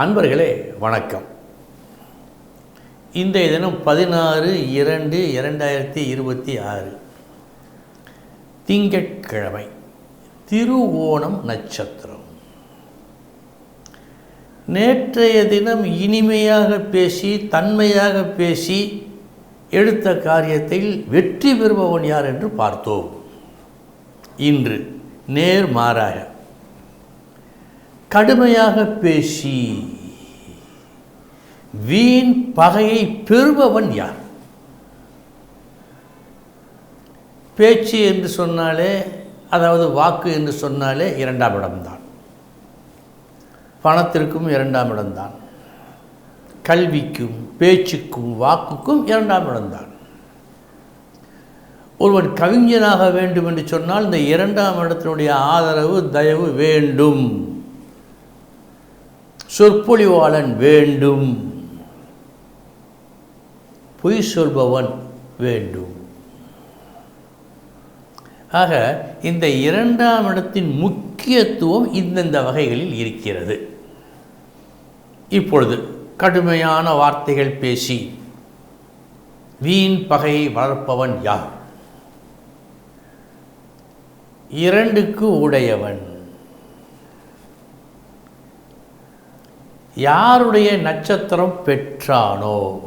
அன்பர்களே வணக்கம். இன்றைய தினம் பதினாறு இரண்டு இரண்டாயிரத்தி இருபத்தி ஆறு. திங்கட்கிழமை திருவோணம் நட்சத்திரம். நேற்றைய தினம் இனிமையாக பேசி தன்மையாக பேசி எடுத்த காரியத்தில் வெற்றி பெறுபவன் யார் என்று பார்த்தோம். இன்று நேர் மாறாக கடுமையாக பேசி வீண் பகையை பெறுபவன் யார்? பேச்சு என்று சொன்னாலே அதாவது வாக்கு என்று சொன்னாலே இரண்டாம் இடம்தான். பணத்திற்கும் இரண்டாம் இடம்தான். கல்விக்கும் பேச்சுக்கும் வாக்குக்கும் இரண்டாம் இடம்தான். ஒருவன் கவிஞனாக வேண்டும் என்று சொன்னால் இந்த இரண்டாம் இடத்தினுடைய ஆதரவு தயவு வேண்டும். சொற்பொழிவாளன் வேண்டும். பொய் சொல்பவன் வேண்டும். ஆக இந்த இரண்டாம் இடத்தின் முக்கியத்துவம் இந்தந்த வகைகளில் இருக்கிறது. இப்பொழுது கடுமையான வார்த்தைகள் பேசி வீண் பகையை வளர்ப்பவன் யார்? இரண்டுக்கு உடையவன். யாருடைய நட்சத்திரம் பெற்றானோ?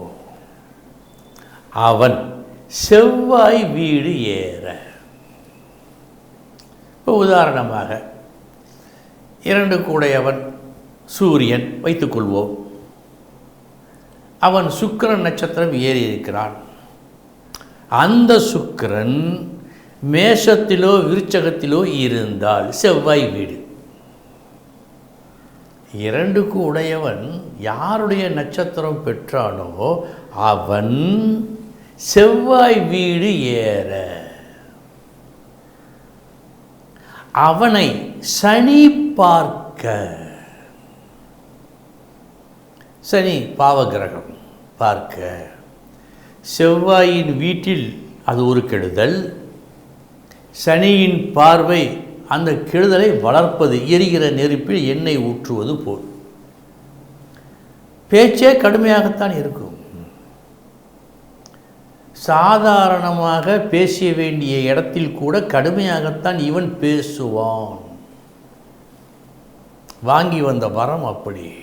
அவன் செவ்வாய் வீடு ஏற. இப்போ உதாரணமாக இரண்டு கூடையவன் சூரியன் வைத்துக்கொள்வோம் அவன் சுக்கிரன் நட்சத்திரம் ஏறி இருக்கிறான் அந்த சுக்கிரன் மேஷத்திலோ விருச்சகத்திலோ இருந்தால் செவ்வாய் வீடு. இரண்டுக்கு உடையவன் யாருடைய நட்சத்திரம் பெற்றானோ அவன் செவ்வாய் வீடு ஏற. அவனை சனி பார்க்க. சனி பாவகிரகம் பார்க்க. செவ்வாயின் வீட்டில் அது ஒரு கெடுதல். சனியின் பார்வை அந்த கெடுதலை வளர்ப்பது எரிகிற நெருப்பில் எண்ணெய் ஊற்றுவது போல். பேச்சே கடுமையாகத்தான் இருக்கும். சாதாரணமாக பேச வேண்டிய இடத்தில் கூட கடுமையாகத்தான் இவன் பேசுவான். வாங்கி வந்த வரம் அப்படி.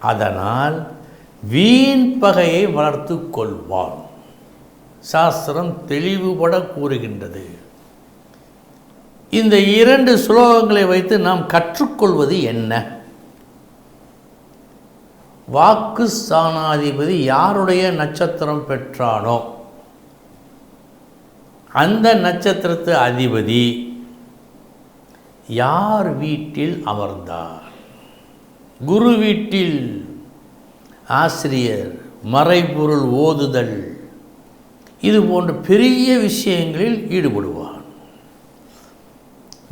அதனால் வீண் பகையை வளர்த்து கொள்வான். சாஸ்திரம் தெளிவுபட கூறுகின்றது. இந்த இரண்டு சுலோகங்களை வைத்து நாம் கற்றுக்கொள்வது என்ன? வாக்கு ஸ்தானாதிபதி யாருடைய நட்சத்திரம் பெற்றானோ அந்த நட்சத்திரத்து அதிபதி யார் வீட்டில் அமர்ந்தார்? குரு வீட்டில் ஆசிரியர் மறைபொருள் ஓதுதல் இது போன்ற பெரிய விஷயங்களில் ஈடுபடுவார்.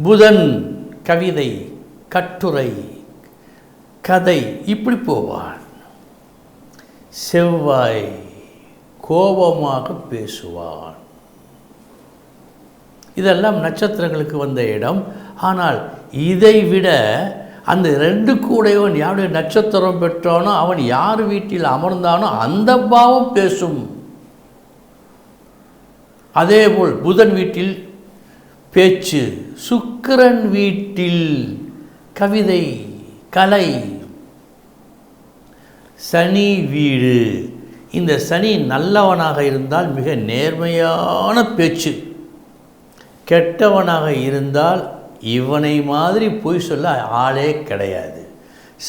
புதன் கவிதை கட்டுரை கதை இப்படி போவான். செவ்வாய் கோபமாக பேசுவான். இதெல்லாம் நட்சத்திரங்களுக்கு வந்த இடம். ஆனால் இதை விட அந்த ரெண்டு கூடையவன் யாருடைய நட்சத்திரம் பெற்றானோ அவன் யார் வீட்டில் அமர்ந்தானோ அந்த பாவம் பேசும். அதேபோல் புதன் வீட்டில் பேச்சு சுக்கிரன் வீட்டில் கவிதை கலை. சனி வீடு. இந்த சனி நல்லவனாக இருந்தால் மிக நேர்மையான பேச்சு. கெட்டவனாக இருந்தால் இவனை மாதிரி பொய் சொல்ல ஆளே கிடையாது.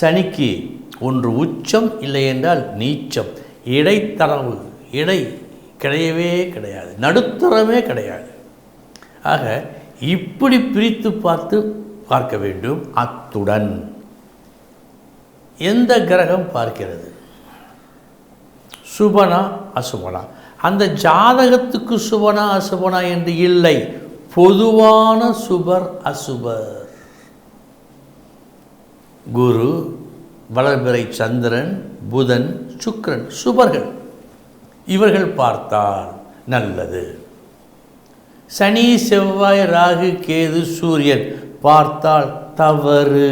சனிக்கு ஒன்று உச்சம் இல்லை என்றால் நீச்சம். இடைத்தரவு இடை கிடையவே கிடையாது. நடுத்தரமே கிடையாது. ஆக இப்படி பிரித்து பார்த்து பார்க்க வேண்டும் அத்துடன். எந்த கிரகம் பார்க்கிறது? சுபனா அசுபனா. அந்த ஜாதகத்துக்கு சுபனா அசுபனா என்று இல்லை. பொதுவான சுபர் அசுபர். குரு வளர்பிறை சந்திரன் புதன் சுக்ரன் சுபர்கள். இவர்கள் பார்த்தால் நல்லது. சனி செவ்வாய் ராகு கேது சூரியன். பார்த்தால் தவறு.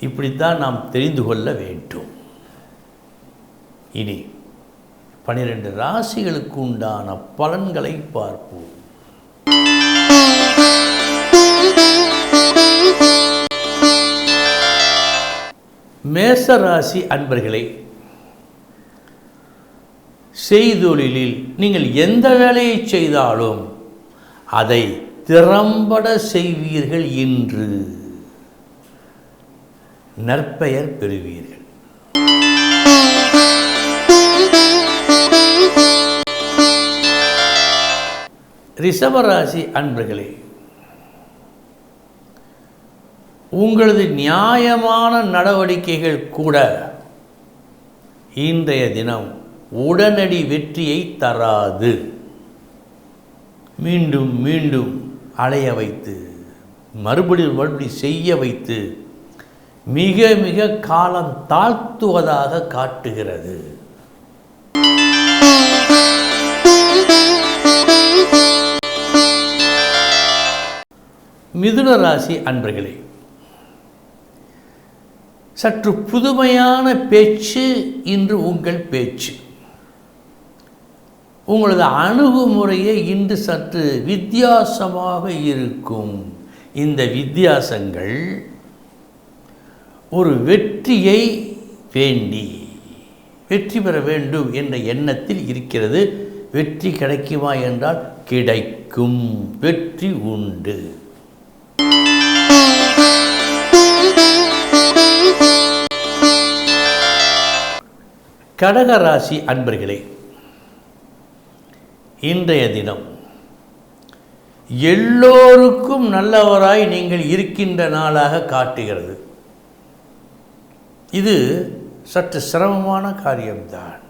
இப்படித்தான் நாம் தெரிந்து கொள்ள வேண்டும். இனி பனிரெண்டு ராசிகளுக்கு உண்டான பலன்களை பார்ப்போம். மேச ராசி அன்பர்களே செய்தொழிலில் நீங்கள் எந்த வேலையை செய்தாலும் அதை திறம்பட செய்வீர்கள் என்று நற்பெயர் பெறுவீர்கள். ரிஷபராசி அன்பர்களே உங்களது நியாயமான நடவடிக்கைகள் கூட இன்றைய தினம் உடனடி வெற்றியை தராது. மீண்டும் மீண்டும் அலைய வைத்து மறுபடியும் மறுபடி செய்ய வைத்து மிக மிக காலம் தாழ்த்துவதாக காட்டுகிறது. மிதுன ராசி அன்பர்களே சற்று புதுமையான பேச்சு இன்று உங்கள் பேச்சு. உங்களது அணுகுமுறையே இன்று சற்று வித்தியாசமாக இருக்கும். இந்த வித்தியாசங்கள் ஒரு வெற்றியை வேண்டி வெற்றி பெற வேண்டும் என்ற எண்ணத்தில் இருக்கிறது. வெற்றி கிடைக்குமா என்றால் கிடைக்கும். வெற்றி உண்டு. கடகராசி அன்பர்களே இன்றைய தினம். எல்லோருக்கும் நல்லவராய் நீங்கள் இருக்கின்ற நாளாக காட்டுகிறது. இது சற்று சிரமமான காரியம்தான்.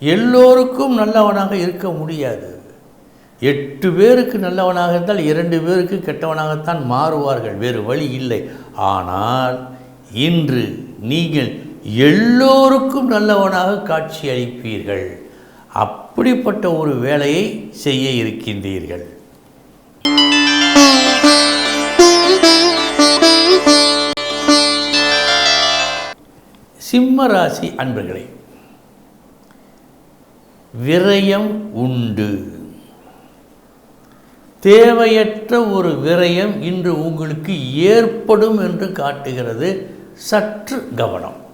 எல்லோருக்கும் நல்லவனாக இருக்க முடியாது. எட்டு பேருக்கு நல்லவனாக இருந்தால் இரண்டு பேருக்கு கெட்டவனாகத்தான் மாறுவார்கள் வேறு வழி இல்லை. ஆனால் இன்று நீங்கள் எல்லோருக்கும் நல்லவனாக காட்சி அளிப்பீர்கள். அப்படிப்பட்ட ஒரு வேலையை செய்ய இருக்கின்றீர்கள். சிம்ம ராசி அன்பர்களே விரயம் உண்டு. தேவையற்ற ஒரு விரயம் இன்று உங்களுக்கு ஏற்படும் என்று காட்டுகிறது சற்று கவனம்.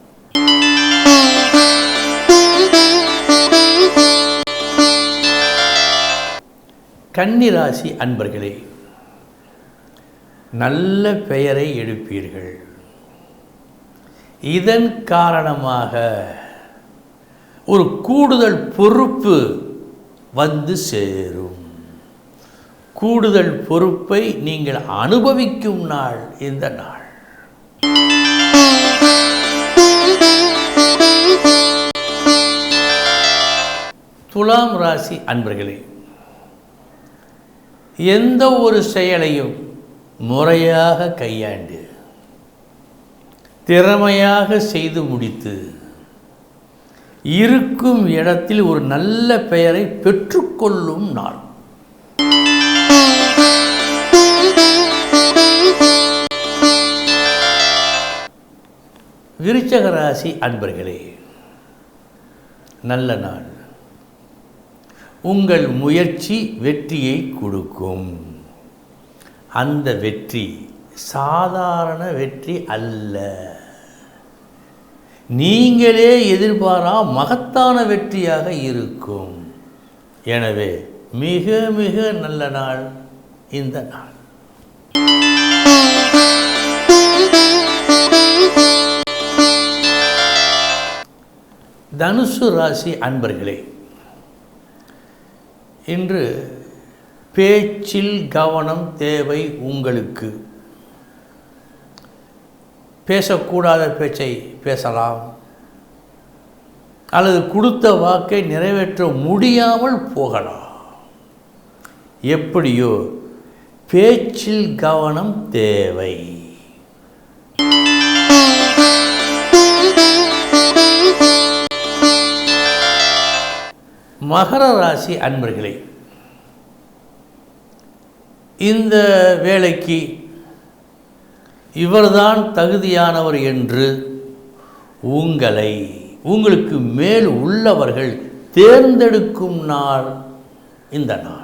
கன்னிராசி அன்பர்களே நல்ல பெயரை எடுப்பீர்கள். இதன் காரணமாக ஒரு கூடுதல் பொறுப்பு வந்து சேரும். கூடுதல் பொறுப்பை நீங்கள் அனுபவிக்கும் நாள் இந்த நாள். துலாம் ராசி அன்பர்களே எந்த ஒரு செயலையும் முறையாக கையாண்டு திறமையாக செய்து முடித்து இருக்கும் இடத்தில் ஒரு நல்ல பெயரை பெற்றுக்கொள்ளும் நாள். விருச்சக ராசி அன்பர்களே நல்ல நாள். உங்கள் முயற்சி வெற்றியை கொடுக்கும். அந்த வெற்றி சாதாரண வெற்றி அல்ல. நீங்களே எதிர்பாரா மகத்தான வெற்றியாக இருக்கும். எனவே மிக மிக நல்ல நாள் இந்த நாள். தனுசு ராசி அன்பர்களே இன்று பேச்சில் கவனம் தேவை உங்களுக்கு. பேசக்கூடாத பேச்சை பேசலாம். அல்லது கொடுத்த வாக்கை நிறைவேற்ற முடியாமல் போகலாம். எப்படியோ பேச்சில் கவனம் தேவை. மகர ராசி அன்பர்களே இந்த வேலைக்கு இவர்தான் தகுதியானவர் என்று உங்களை உங்களுக்கு மேல் உள்ளவர்கள் தேர்ந்தெடுக்கும் நாள் இந்த நாள்.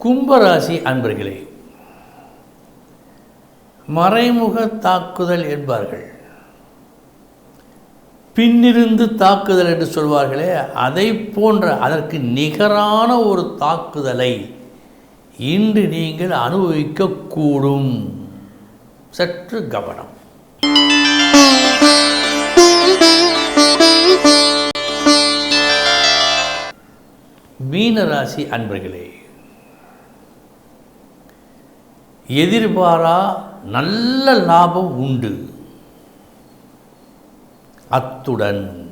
கும்பராசி அன்பர்களே மறைமுக தாக்குதல் என்பார்கள். பின்னிருந்து தாக்குதல் என்று சொல்வார்களே அதை போன்ற அதற்கு நிகரான ஒரு தாக்குதலை இன்று நீங்கள் அனுபவிக்கக்கூடும். சற்று கவனம். மீனராசி அன்பர்களே எதிர்பாரா நல்ல லாபம் உண்டு. அத்துடன்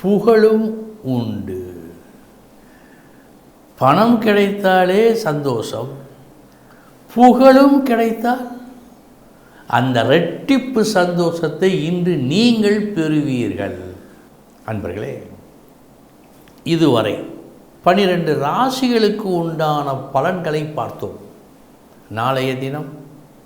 புகழும் உண்டு. பணம் கிடைத்தாலே சந்தோஷம் புகழும் கிடைத்தால் அந்த ரெட்டிப்பு சந்தோஷத்தை இன்று நீங்கள் பெறுவீர்கள். அன்பர்களே இதுவரை பனிரெண்டு ராசிகளுக்கு உண்டான பலன்களை பார்த்தோம். நாளைய தினம்